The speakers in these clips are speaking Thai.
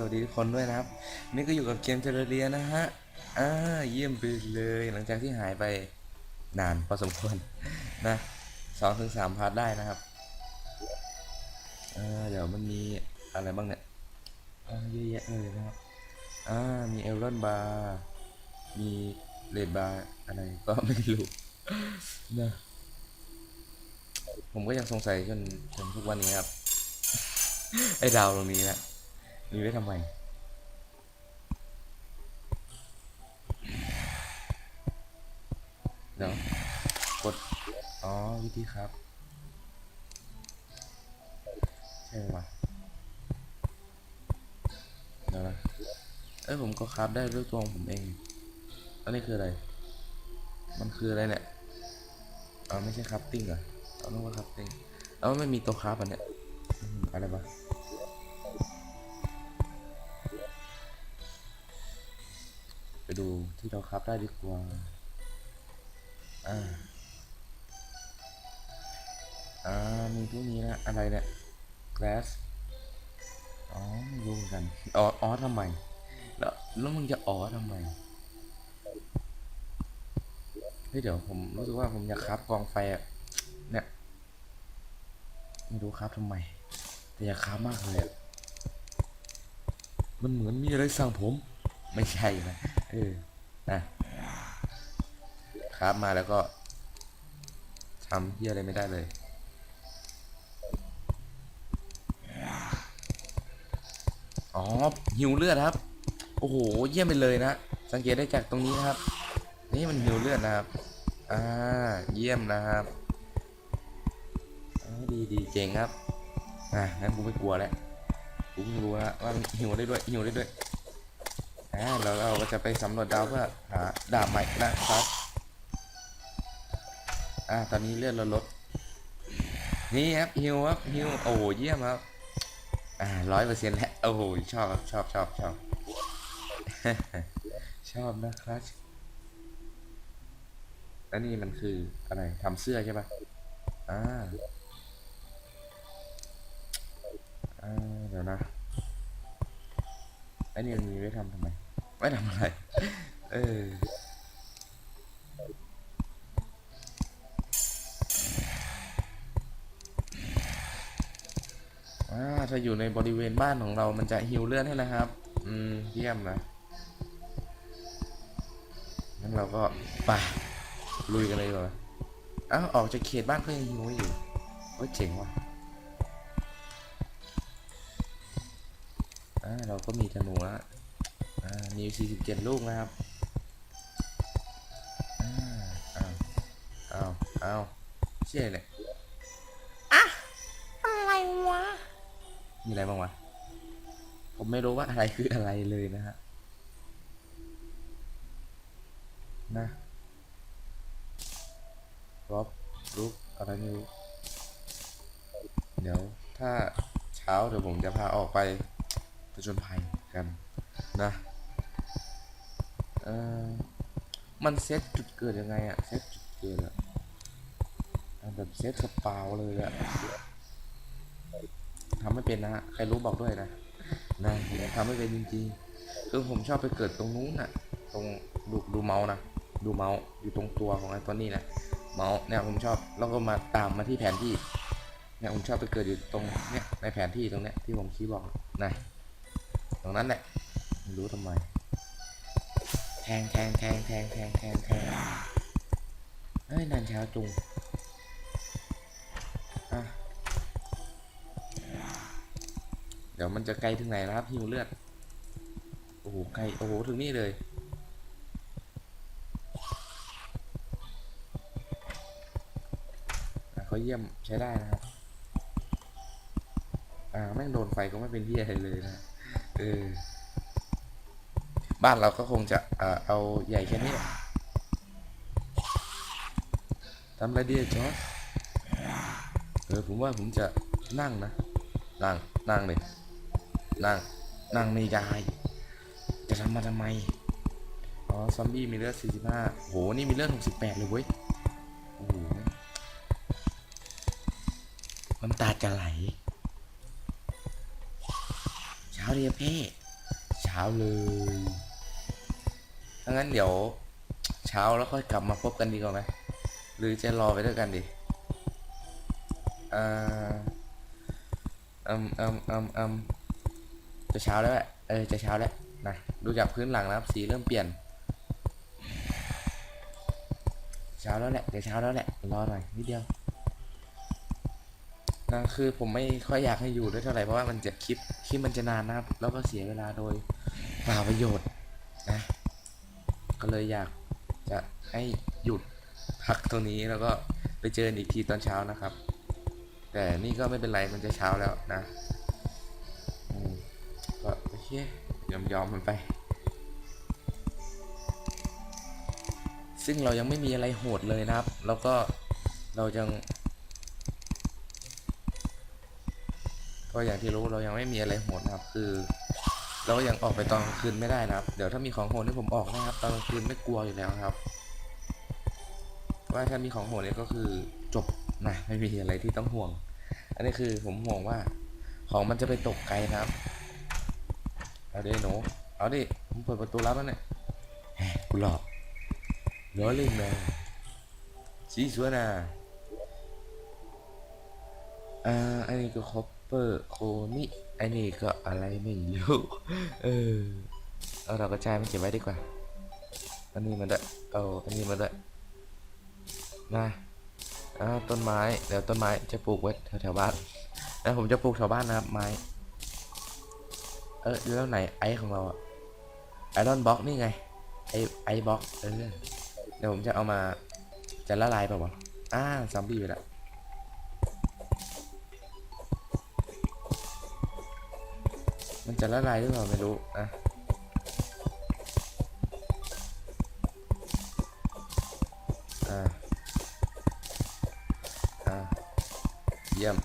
สวัสดีทุกคนด้วยนะครับ นี่ก็อยู่กับเกมเทเลเรียนะฮะ อ่าเยี่ยมไปเลยหลังจากที่หายไปนานพอสมควรนะสองถึงสามพาร์ทได้นะครับเดี๋ยวมันมีอะไรบ้างเนี่ยเยอะแยะเลยนะครับ อ่า มีเอลรอนบาร์ มีเลดบาร์อะไรก็ไม่รู้นะผมก็ยังสงสัยจนจนทุกวันนี้ครับ ไอ้ดาวตรงนี้นะ มีไว้ทำไมเดี๋ยวกด อ๋อ วิธีครับ ใช่ไหมเดี๋ยวนะเอ้ยผมก็ครับได้ด้วยตัวของผมเอง อันนี้คืออะไร มันคืออะไรเนี่ยเอ๋อไม่ใช่ครับติ้งเหรอเอาต้องว่าครับติ้งแล้วมันไม่มีตัวครับอันเนี้ยอะไรวะไดูที่เราครับได้ดีกว่าอ่าอ่ามีพวกนี้นะ อะไรเนี่ย glass อ๋อไม่รู้เหมือนกันอ๋ออ๋อทำไม แล้วแล้วมึงจะอ๋อทำไมเฮ้ยเดี๋ยวผมรู้สึกว่าผมอยากครับกองไฟอะเนี่ยไม่รู้ครับทำไม แต่อยากครับมากเลยอะมันเหมือนมีอะไรสั่งผม ไม่ใช่นะเออนะครับมาแล้วก็ทำเฮียอะไรไม่ได้เลยอ๋อหิวเลือดครับ โอ้โห เยี่ยมไปเลยนะ สังเกตได้จากตรงนี้ครับ นี่มันหิวเลือดนะครับ อ่า เยี่ยมนะครับ ดีดีเจ๋งครับ อะงั้นกูไม่กลัวแล้ว กูเพิ่งรู้แล้วว่ามันหิวได้ด้วยหิวได้ด้วย อ่าแล้วเราก็จะไปสำรวจดาวเพื่อหาดาบใหม่นะครับ อ่า ตอนนี้เลือดเราลด นี่ครับฮิวครับฮิวโอ้โหเยี่ยมครับ อ่าร้อยเปอร์เซ็นต์แล้วโอ้โหชอบครับชอบชอบชอบ ชอบนะครับแล้วนี่มันคืออะไรทำเสื้อใช่ปะอ่าอ่าเดี๋ยวนะไอ้นี่มันมีไว้ทำทำไม ไว้ทำอะไร เอออ่าถ้าอยู่ในบริเวณบ้านของเรา มันจะฮิวเลือดให้นะครับ อืม เยี่ยมนะงั้นเราก็ไปลุยกันเลยดีกว่ออ้าวออกจากเขตบ้านก็ยังฮิวอยู่โอ้เจ๋งว่ะอ่าเราก็มีธนูแล้ว อ่ามี47ลูกนะครับอ่าอ้าวอ้าวอ้าวเชี่ยเนี่ยอะไรวะ มีอะไรบ้างวะ ผมไม่รู้ว่าอะไรคืออะไรเลยนะฮะ นะรอบรูปอะไรไม่รู้ เดี๋ยวถ้าเช้าเดี๋ยวผมจะพาออกไปผจญภัยกันนะ เออมันเซตจุดเกิดยังไงอะเซตจุดเกิดอะแบบเซตสปาเลยอะทำไม่เป็นนะฮะใครรู้บอกด้วยนะนะทำไม่เป็นจริงๆคือผมชอบไปเกิดตรงนู้นน่ะ ตรงดูดูเมาส์นะดูเมาส์อยู่ตรงตัวของไอ้ตัวนี้นะเมาส์เนี่ยผมชอบแล้วก็มาตามมาที่แผนที่เนี่ยผมชอบไปเกิดอยู่ตรงเนี่ยในแผนที่ตรงเนี้ยที่ผมชี้บอกนะตรงนั้นแหละไม่รู้ทำไม ทงแทงแทงแทงแทงแทงแทงเฮ้ยนานเช้าจุงอะเดี๋ยวมันจะไกลถึงไหนนะครับหิวเลือด โอ้โหไกลโอ้โหถึงนี่เลยเขาเยี่ยมใช้ได้นะครับ อ่าแม่งโดนไฟก็ไม่เป็นที่อะไรเลยนะ เออ บ้านเราก็คงจะเอ่อเอาใหญ่แค่นี้ทำอะไรดีจอร์เออผมว่าผมจะนั่งนะ นั่ง นั่งเลยนั่ง นั่งไม่ได้ จะทำมาทำไม อ๋อ ซอมบี้มีเลือด45 โห นี่มีเลือด68 เลยเว้ย โอ้โหน้ำตาจะไหล เช้าเรียเพ่ช้าเลย ถ้างั้นเดี๋ยวเช้าแล้วค่อยกลับมาพบกันดีกว่าไหมหรือจะรอไปด้วยกันดีอ่าอืมอืมอืมอืมจะเช้าแล้วแหละเออจะเช้าแล้วนะดูจากพื้นหลังนะครับสีเริ่มเปลี่ยน เช้าแล้วแหละเดี๋ยวเช้าแล้วแหละรอหน่อยนิดเดียวนะคือผมไม่ค่อยอยากให้อยู่ด้วยเท่าไหร่เพราะว่ามันจะคลิปคลิปมันจะนานนะครับ แล้วก็เสียเวลาโดยเปล่าประโยชน์ เลยอยากจะให้หยุดพักตรงนี้แล้วก็ไปเจอกันอีกทีตอนเช้านะครับ แต่นี่ก็ไม่เป็นไรมันจะเช้าแล้วนะก็โอเคยอมยอมมันไป ซึ่งเรายังไม่มีอะไรโหดเลยนะครับ แล้วก็เรายังก็อย่างที่รู้เรายังไม่มีอะไรโหดนะครับคือ เราก็ยังออกไปตอนกลางคืนไม่ได้นะครับ เดี๋ยวถ้ามีของโหดที่ผมออกนะครับ ตอนกลางคืนไม่กลัวอยู่แล้วครับ ว่าถ้ามีของโหดเนี่ยก็คือจบนะไม่มีอะไรที่ต้องห่วง อันนี้คือผมห่วงว่า ของมันจะไปตกไกลนะครับเอาดิหนูเอาดิผมเปิดประตูรับแล้วเนี่ยแหมกูหลอกล้อเล่นนะสีสวยนะอ่าอันนี้ก็คอปเปอร์โค นี่อันนี้ก็อะไรไม่รู้ เออ เอาเรากระจายมันเก็บไว้ดีกว่า อันนี้มันด้วยเอาอันนี้มาด้วยนะอ่าต้นไม้ เดี๋ยวต้นไม้จะปลูกไว้แถวๆบ้านแล้วผมจะปลูกแถวบ้านนะครับไม้ เออแล้วไหนไอของเราอะไอรอนบล็อกนี่ไง ไอไอบล็อก เออ เดี๋ยวผมจะเอามาจะละลายเปล่าวะอ่าซอมบี้ไปละ จะละลายหรือเปล่าไม่รู้อะอ่าอ่าเยี่ยม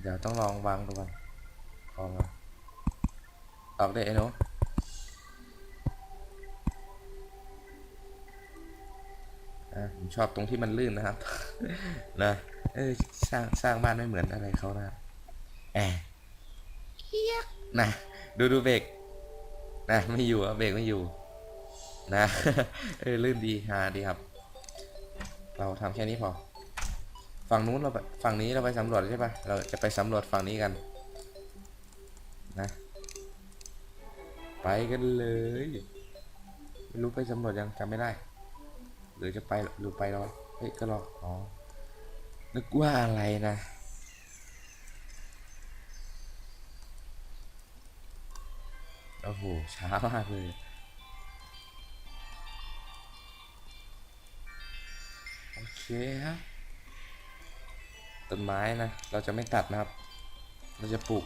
เดี๋ยวต้องลองวางดูก่อนลองมาออกได้ไอ้หนูอะผมชอบตรงที่มันลื่นนะครับ นะ เออสร้างสร้างบ้านไม่เหมือนอะไรเขานะแอบเคียก นะดูดูเบรกนะไม่อยู่อะเบรกไม่อยู่ นะเออลื่นดีฮาดีครับ เราทำแค่นี้พอ ฝั่งนู้นเราฝั่งนี้เราไปสำรวจใช่ปะเราจะไปสำรวจฝั่งนี้กัน นะ ไปกันเลยไม่รู้ไปสำรวจยังจำไม่ได้ หรือจะไปหรือไปแล้วเฮ้ยก็รออ๋อนึกว่าอะไรนะ โอ้โห ช้ามากเลย โอเคครับ ต้นไม้นะ เราจะไม่ตัดนะครับ เราจะปลูก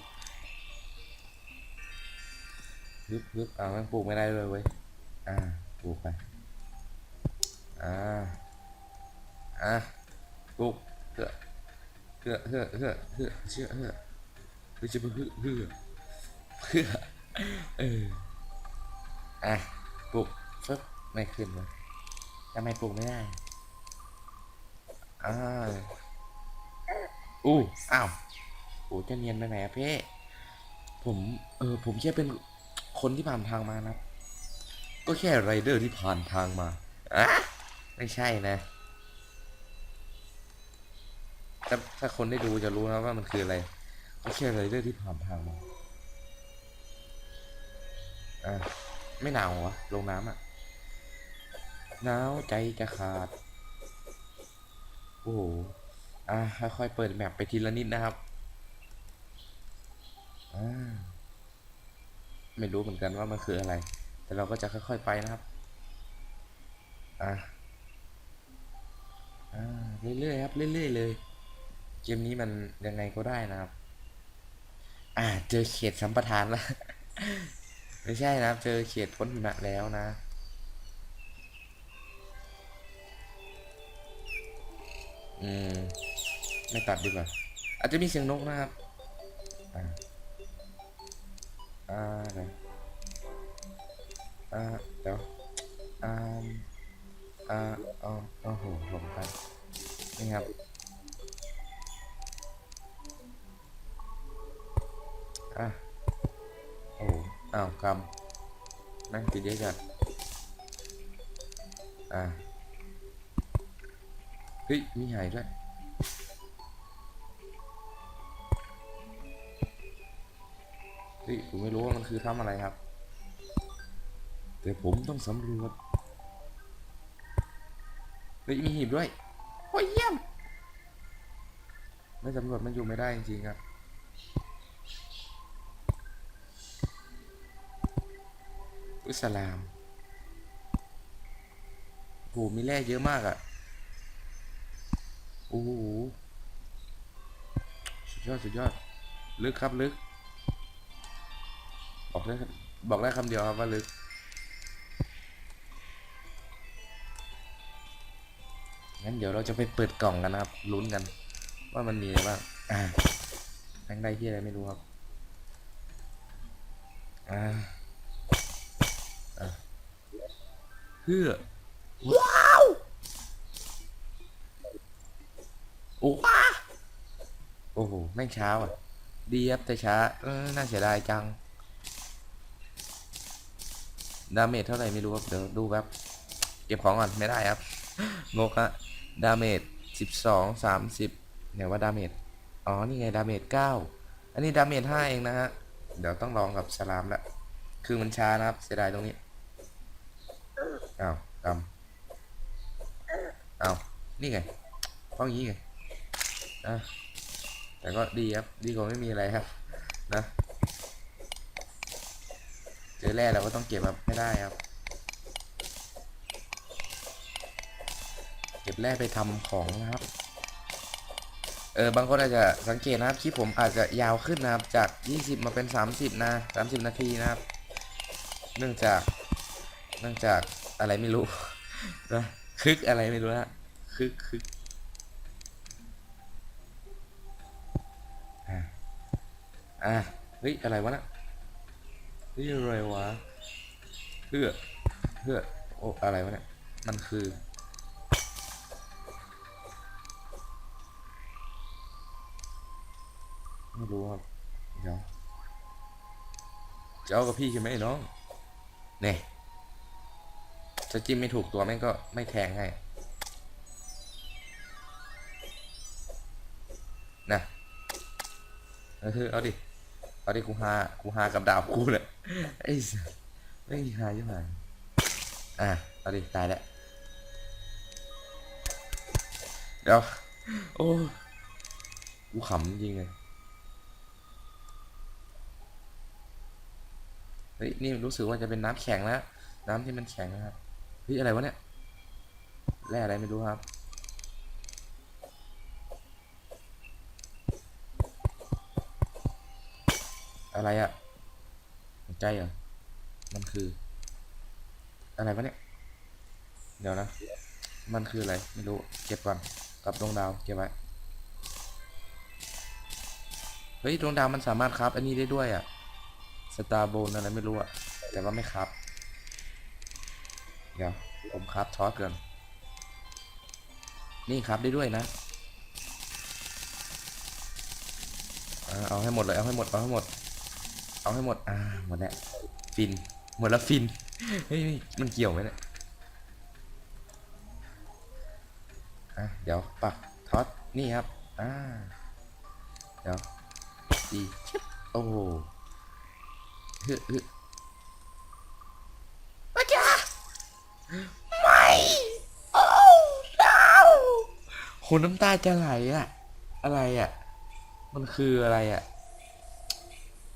ฮึบฮึบอ่ามันปลูกไม่ได้เลยเว้ย อ่า ปลูกไป อ่า อ่าปลูกเพื่อเพื่อเพื่อเพื่อเพื่อเชื่อเพื่อเพื่อะเพื่อเพื่อ เพื่อเพื่ออะ ปลูกฟึบไม่ขึ้นเลยทำไมปลูกไม่ได้ อ่า อู้อ้าวโอ้จะเนียนไปไหนอะเพ่ผม เออ ผมแค่เป็นคนที่ผ่านทางมานะครับก็แค่ไรเดอร์ที่ผ่านทางมาอะไม่ใช่นะถ้าถ้าคนได้ดูจะรู้นะว่ามันคืออะไร ก็แค่ไรเดอร์ที่ผ่านทางมา อะไม่หนาวเหรอวะลงน้ำอะหนาวใจจะขาด โอ้โหอะค่อยๆเปิดแมปไปทีละนิดนะครับอ่าไม่รู้เหมือนกันว่ามันคืออะไร แต่เราก็จะค่อยๆไปนะครับ อะอ่าเรื่อยๆครับเรื่อยๆเลย เกมนี้มันยังไงก็ได้นะครับ อ่าเจอเขตสัมปทานแล้ว ไม่ใช่นะครับเจอเขตพ้นหิมะแล้วนะ อืม ไม่ตัดดีกว่า อาจจะมีเสียงนกนะครับ อ่า อ่าเดี๋ยวอ่าเดี๋ยวอ่าอ่าอ๋อโอ้โหหลงไปนี่ครับอะ อ้โหอ้าวกนะติดเยอะจัดอ่าเฮ้ยมีหายด้วยเฮ้ยผมไม่รู้ว่ามันคือถ้ำอะไรครับ แต่ผมต้องสำรวจเฮ้ยมีหีบด้วยโอ้ยเยี่ยมไม่สำรวจมันอยู่ไม่ได้จริงๆครับ อุสลามโหมีแร่เยอะมากอะ่ะ โอ้โห สุดยอด สุดยอด ลึกครับลึก บอกได้บอกได้คำเดียวครับว่าลึก งั้นเดี๋ยวเราจะไปเปิดกล่องกันนะครับ ลุ้นกัน ว่ามันมีอะไรบ้าง อ่าแทงได้ที่อะไรไม่รู้ครับ อ่า เพื่อว้าวโอ้ว้าโอ้โหแม่งช้าว่ะ ดีครับแต่ช้าเออน่าเสียดายจัง ดาเมจเท่าไหร่ไม่รู้ครับ เดี๋ยวดูแบบเก็บของก่อน ไม่ได้ครับงกอะดาเมจสิบสองสามสิบเนี่ยว่าดาเมจอ๋อ นี่ไงดาเมจเก้าอันนี้ดาเมจห้าเองนะฮะ เดี๋ยวต้องลองกับสลามละคือมันช้านะครับ เสียดายตรงนี้ อ้าวกำอ้าวนี่ไงเพราะอย่างนี้ไงอะแต่ก็ดีครับ ดีกว่าไม่มีอะไรครับ นะเจอแร่เราก็ต้องเก็บครับไม่ได้ครับ เก็บแร่ไปทำของนะครับ เออบางคนอาจจะสังเกตนะครับคลิปผมอาจจะยาวขึ้นนะครับ จาก 20 มาเป็น 30 นะ 30 นาทีนะครับ เนื่องจาก เนื่องจาก อะไรไม่รู้นะคึกอะไรไม่รู้นะคึกคึกอะอะเฮ้ยอะไรวะนะเฮ้ยอะไรวะเพื่อเพื่อโอ้อะไรวะเนี่ยมันคือไม่รู้ครับเดี๋ยวจะเอากับพี่ใช่ไหมน้องเนี่ย ถ้าจิ้มไม่ถูกตัวแม่งก็ไม่แทงให้นะเออเอาดิ เอาดิกูฮากูฮากับดาบกูเลยไอ้สัสไม่ฮาใช่ไหมอะ เอาดิ ตายแล้ว เดี๋ยว โอ้กูขำจริงเลยเฮ้ย นี่รู้สึกว่าจะเป็นน้ำแข็งแล้ว น้ำที่มันแข็งนะครับ ฮ้ยอะไรวะเนี่ยแร่อะไรไม่รู้ครับอะไรอะหัวใจเหรอ มันคือ อะไรวะเนี่ย เดี๋ยวนะ มันคืออะไร ไม่รู้ เก็บก่อน กับดวงดาว เก็บไว้ เฮ้ยดวงดาวมันสามารถครับ อันนี้ได้ด้วยอะสตาร์โบนอะไรไม่รู้อะแต่ว่าไม่ครับ เดี๋ยวผมครับทอสก่อนนี่ครับได้ด้วยนะเอาให้หมดเลยเอาให้หมดเอาให้หมด เอาให้หมดอ่าหมดแล้วฟินหมดแล้วฟินเฮ้ยมันเกี่ยวไหมเนี่ยอะเดี๋ยวปักทอสนี่ครับอ่าเดี๋ยวดีชิบโอ้โหฮึฮึอาจารย์ ไม่โอ้ดาวโหน้ำตาจะไหลอะอะไรอะมันคืออะไรอะ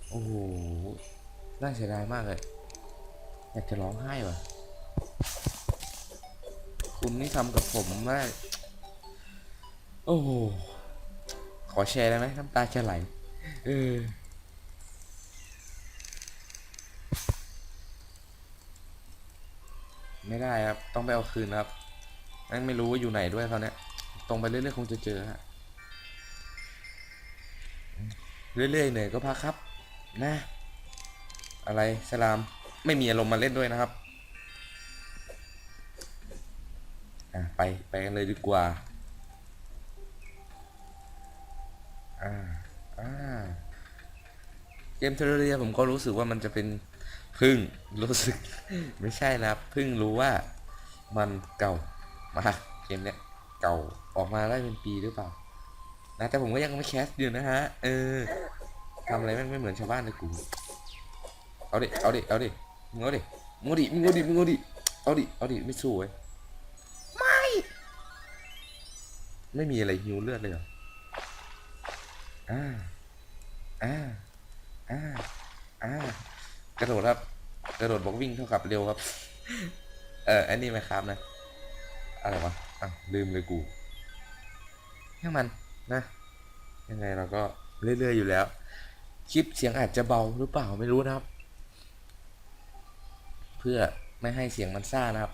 โอ้โหน่าเสียดายมากเลย อยากจะร้องไห้ว่ะ คุณนี่ทำกับผมได้โอ้โหขอแชร์ได้ไหมน้ำตาจะไหล เออ ไม่ได้ครับ ต้องไปเอาคืนครับแม่งไม่รู้ว่าอยู่ไหนด้วยเขาเนี่ยตรงไปเรื่อยๆคงจะเจอฮะเรื่อยๆเหนื่อยก็พักครับ นะ อะไรสลามไม่มีอารมณ์มาเล่นด้วยนะครับอะไปไปกันเลยดีกว่าอ่าอ่าเกมเทอร์เรียผมก็รู้สึกว่ามันจะเป็น เพิ่งรู้สึก ไม่ใช่นะครับเพิ่งรู้ว่ามันเก่ามากเกมเนี้ยเก่าออกมาได้เป็นปีหรือเปล่า นะแต่ผมก็ยังไม่แคสอยู่นะฮะ เออทำอะไรแม่งไม่เหมือนชาวบ้านเลยกู เอาดิ เอาดิ เอาดิมึงเอาดิมึงเอาดิมึงเอาดิมึงเอาดิ เอาดิ เอาดิ ไม่สู้เว้ยไม่ ไม่มีอะไรฮิวเลือดเลยเหรอ อ่า อ่า อ่า อ่า กระโดดครับ กระโดดบอกวิ่งเท่ากับเร็วครับ เอออันนี้ไหมครับนะ อะไรวะอะลืมเลยกูให้มันนะ ยังไงเราก็เรื่อยๆอยู่แล้ว คลิปเสียงอาจจะเบาหรือเปล่าไม่รู้นะครับ เพื่อไม่ให้เสียงมันซ่านะครับ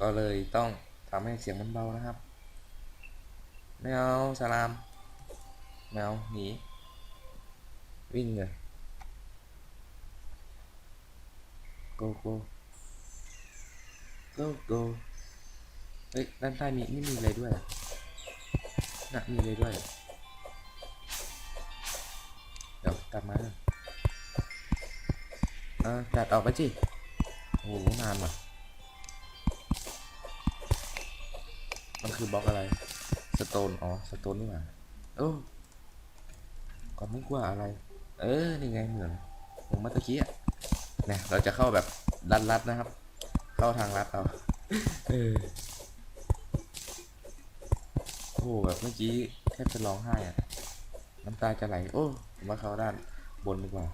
ก็เลยต้องทำให้เสียงมันเบานะครับไม่เอาสลามไม่เอาหนีวิ่งเลย โกโก้โกโก้เฮ้ยด้านใต้มีนี่มีอะไรด้วยน่ะมีอะไรด้วย เดี๋ยวกลับมาเลยอ่าจัดออกไปสิโอ้โหนานว่ะมันคือบล็อกอะไร สโตน อ๋อ สโตนนี่หว่าโอ้ก่อนนึกว่าอะไร เออ นี่ไงเหมือนผมมื่อตะกี้อะ นี่ยเราจะเข้าแบบลัดๆนะครับ เข้าทางลัดเอาเออโอ้โหแบบเมื่อกี้แทบจะร้องไห้อะน้ำตาจะไหลโอ้ผมว่าเข้าด้านบนดีกว่า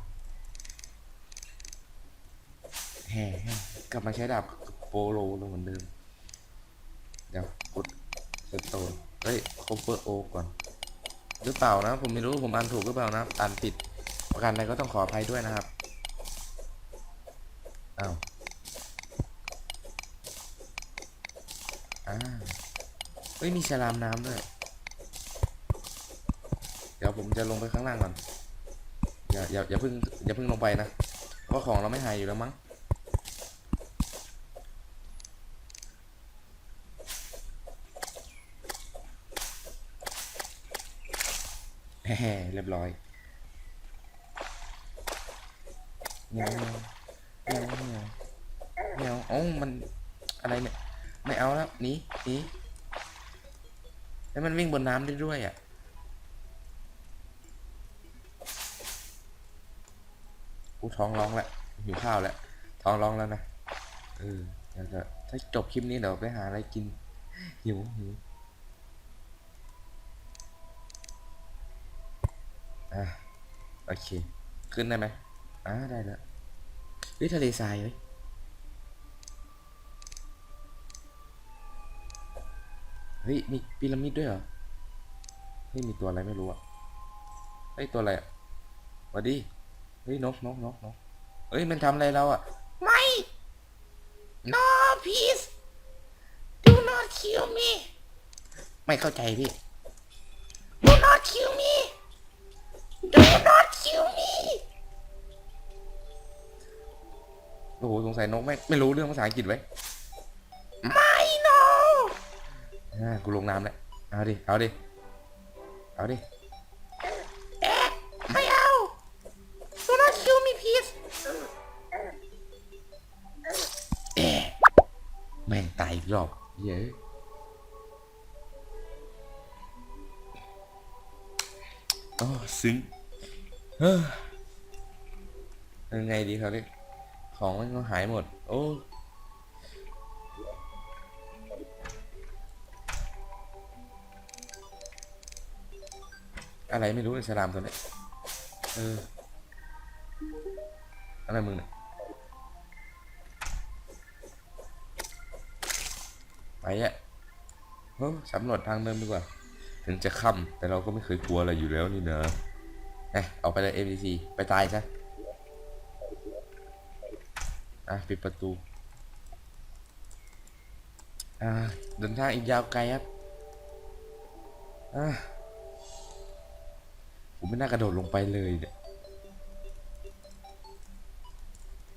แห่แห่กลับมาใช้ดาบโปโลลงเหมือนเดิมเดี๋ยวกดสโตนเฮ้ยโคเปอร์โอก่อนหรือเปล่านะ ผมไม่รู้ผมอ่านถูกหรือเปล่านะอ่านผิดประการใดก็ต้องขออภัยด้วยนะครับ อ้าวอ่าเฮ้ยมีฉลามน้ำด้วย เดี๋ยวผมจะลงไปข้างล่างก่อน อย่าอย่าอย่าเพิ่งอย่าเพิ่งลงไปนะ เพราะของเราไม่หายอยู่แล้วมั้งแฮ่ๆเรียบร้อย เงี้ยวเงี้ยวเงี้ยวโอ้มันอะไรเนี่ย ไม่เอาแล้วหนีหนีแล้วมันวิ่งบนน้ำได้ด้วยอะกูท้องร้องแล้วหิวข้าวแล้วท้องร้องแล้วนะเออเดี๋ยวจะถ้าจบคลิปนี้เดี๋ยวไปหาอะไรกิน หิวหิวอะโอเค ขึ้นได้ไหมอ่าได้แล้ว เฮ้ยทะเลทรายเฮ้ยเฮ้ยมีพีระมิดด้วยเหรอเฮ้ยมีตัวอะไรไม่รู้อะเฮ้ยตัวอะไรอะสวัสดีเฮ้ยนกนกนกนกเฮ้ยมันทำอะไรเราอะไม่ no please do not kill me ไม่เข้าใจพี่ do not kill me Do not kill me โอ้โหสงสัยนกไม่ไม่รู้เรื่องภาษาอังกฤษไว้ไม่ no อ่ากูลงน้ำแล้วเอาดิเอาดิเอาดิเอ๊ะไม่เอา Do not kill me please เอ๊ะแม่งตายอีกรอบเย้โอ้ซึ้งเฮ้อยังไงดีครับเนี่ย ของมันก็หายหมด โอ้อะไรไม่รู้ไอ้สลามตัวนี้เออ อะไรมึงเนี่ยไปอะเฮ้ยสำรวจทางเดิมดีกว่า ถึงจะค่ำแต่เราก็ไม่เคยกลัวอะไรอยู่แล้วนี่เนอะเอ้เอาไปเลย MDC ไปตายซะ อะปิดประตู อ่าเดินทางอีกยาวไกลครับ อ่าผมไม่น่ากระโดดลงไปเลยเนี่ย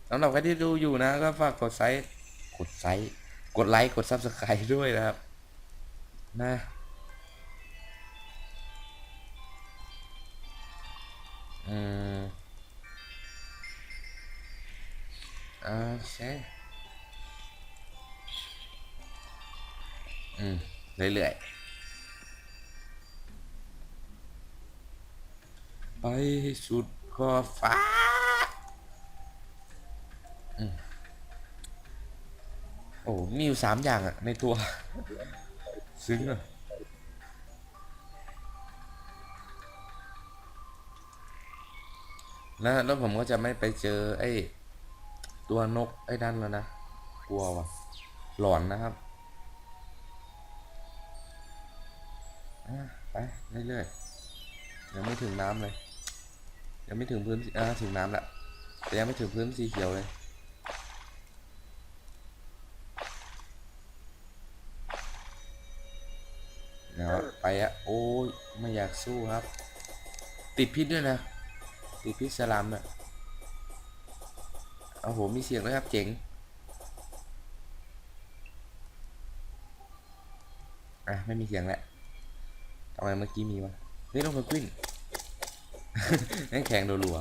สำหรับใครที่ดูอยู่นะ ก็ฝากกดไซส์กดไซส์กดไลค์ กดซับสไครต์ด้วยนะครับ นะ โอเคอืมเรื่อยๆ ไปให้สุดขอบฟ้าอืมโอ้มีอยู่สามอย่างอะในตัว ซึ้งอะแล้วแล้วผมก็จะไม่ไปเจอไอ้ ตัวนกไอ้นั่นแล้วนะ กลัวว่ะหลอนนะครับไปเรื่อยๆยังไม่ถึงน้ำเลย ยังไม่ถึงพื้นอ่าถึงน้ำละแต่ยังไม่ถึงพื้นสีเขียวเลยเดี๋ยวไปอะโอ้ยไม่อยากสู้ครับ ติดพิษด้วยนะ ติดพิษสลัมอะ เอาโหมีเสียงด้วครับเจ๋งอะไม่มีเสียงแหละทำไมเมื่อกี้มีวะเฮ้ยนกเพนกวินนั่งแข็งรัว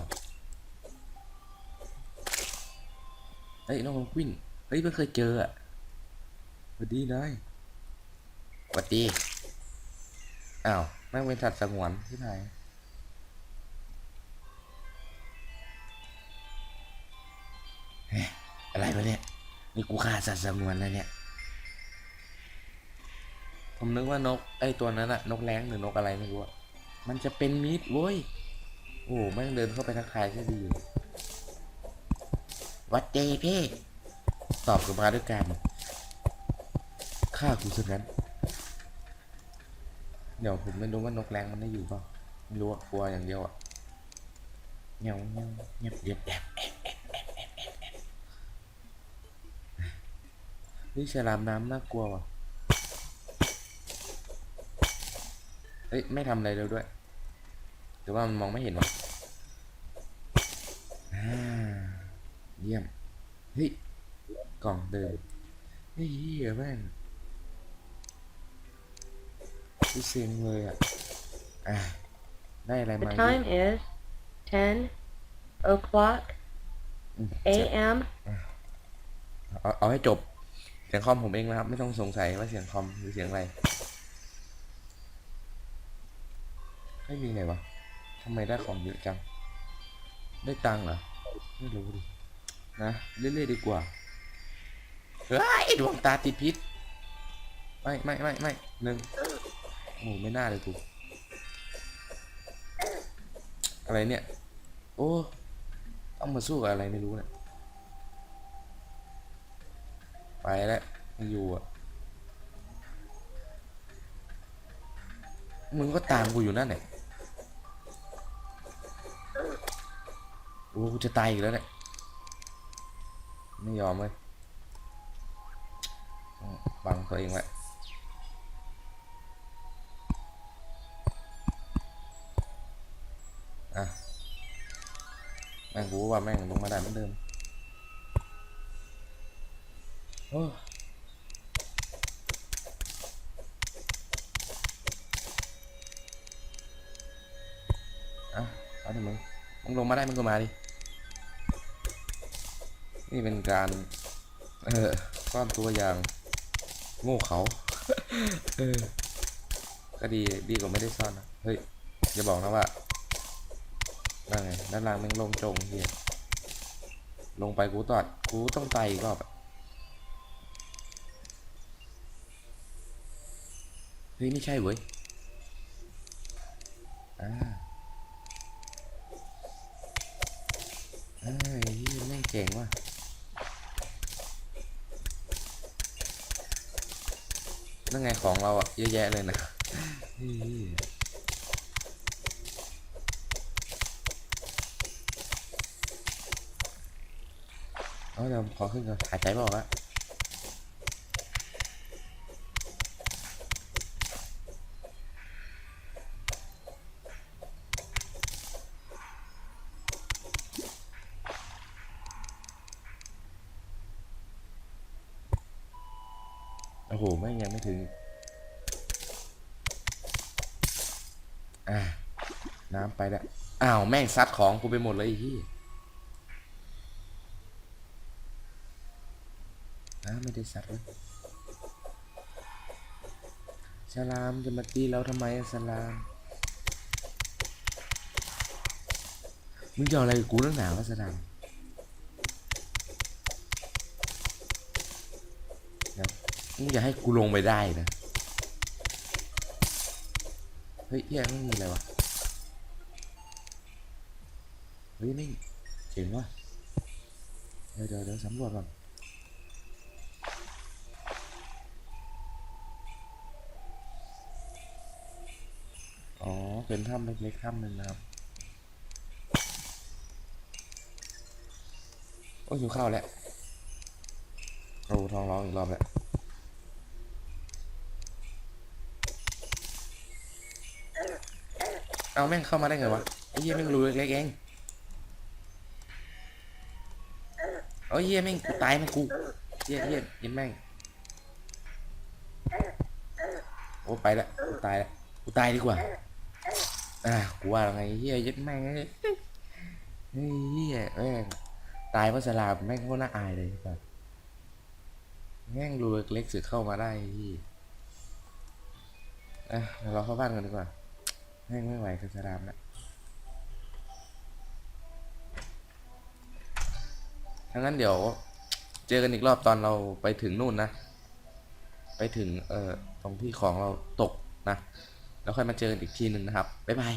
เฮ้ยนกเพนกวินเฮ้ยเพิ่งเคยเจออะสวัสดีนายสวัสดี อ้าวแม่งเป็นสัตว์สงวนที่ไหน อะไรวะเนี่ย นี่กูฆ่าสัตว์สงวนแล้วเนี่ย ผมนึกว่านกไอ้ตัวนั้นอะนกแร้งหรือนกอะไรไม่รู้อะมันจะเป็นมิตรเว้ย โอ้แม่งเดินเข้าไปทักทายใช่ดีวัดเจพี่ตอบกลับมาด้วยกันฆ่ากูซะงั้น เดี๋ยวผมไม่รู้ว่านกแรงมันได้อยู่เปล่าไม่รู้อะกลัวอย่างเดียวอะเงียวเงียวเงียบเงียบแอบแอบแอบแอบแอบแอบแอบ นี่ฉลามน้ำน่ากลัวว่ะเอ้ย ไม่ทำอะไรเลยด้วย หรือว่ามันมองไม่เห็นวะอ่าเยี่ยม เฮ้ย กล่องเดิมเฮ้ยเหี้ยแม่งที่เซ็งเลยอะ อะ ได้อะไร The มา time is 10 o'clock อืม a.m. เอาเอาให้จบ เสียงคอมผมเองนะครับ ไม่ต้องสงสัยว่าเสียงคอมหรือเสียงอะไรไม่มีไหนวะทำไมได้ของเยอะจัง ได้ตังค์เหรอ ไม่รู้ดินะเรื่อยๆดีกว่าเฮ้ยดวงตาติดพิษไม่ไม่ไม่ไม่หนึ่งโอ้ไม่น่าเลยกูอะไรเนี่ย โอ้ ต้องมาสู้กับอะไรไม่รู้เนี่ย ไปแล้วไม่อยู่อะมึงก็ตามกูอยู่นั่นแหละโอ้กูจะตายอีกแล้วเนี่ยไม่ยอมเลยบังตัวเองไว้อะแม่งกูว่าแม่งลงมาได้เหมือนเดิมโอ้อะเอาดิมึงมึงลงมาได้มึงก็มาดิ นี่เป็นการ เออซ่อนตัวอย่าง โง่เขา เออ ก็ดีดีกว่าไม่ได้ซ่อนนะ เฮ้ย อย่าบอกนะว่านั่นไงด้านล่างแม่งลงจงเฮียลงไปกูตอดกูต้องไต่อีกรอบ เฮ้ยไม่ใช่เว้ย อ่าเฮ้ยแม่งเจ๋งว่ะนั่นไงของเราอะเยอะแยะเลยนะเฮ้ยเอาเดี๋ยวขอขึ้นก่อนหายใจไม่ออกอะโอ้โหแม่งยังไม่ถึง อ่า น้ำไปแล้ว อ้าว แม่ง ซัดของกูไปหมดเลยที่นะไม่ได้สัตว์เลยสลามจะมาตีเราทำไมสลาม มึงจะออะไรกูนักหนาวะสลามมึงอย่าให้กูลงไปได้นะ เฮ้ยเหี้ยไม่มีอะไรวะ เฮ้ยนี่เจ๋งว่ะเดี๋ยวเดี๋ยวเดี๋ยวสำรวจก่อนอ๋อ เป็นถ้ำเล็กๆถ้ำหนึ่งนะครับ โอ้ยหิวข้าวแล้วโอ้ทองร้องอีกรอบแล้วเอาแม่งเข้ามาได้ไงวะไอ้เหี้ยแม่งรูเล็กๆเอง เอาเหี้ยแม่งกูตายแม่งกูเหี้ยเหี้ยยินแม่งโอ้ไปละกูตายละกูตายดีกว่าอะกูว่าไงเหี้ยยัดแม่งเอ้ยเฮียเฮียแม่งตายเพราะสลามแม่งโคตรน่าอายเลยแบบแม่งรูเล็กๆสึกเข้ามาได้ที่อะเดี๋ยเราเข้าบ้านกันดีกว่าแม่งไม่ไหวกับสลามแล้ว ทั้งนั้นเดี๋ยว เจอกันอีกรอบตอนเราไปถึงนู่นนะ ไปถึงเอ่อตรงที่ของเราตกนะ แล้วค่อยมาเจอกันอีกทีหนึ่งนะครับ บ๊ายบาย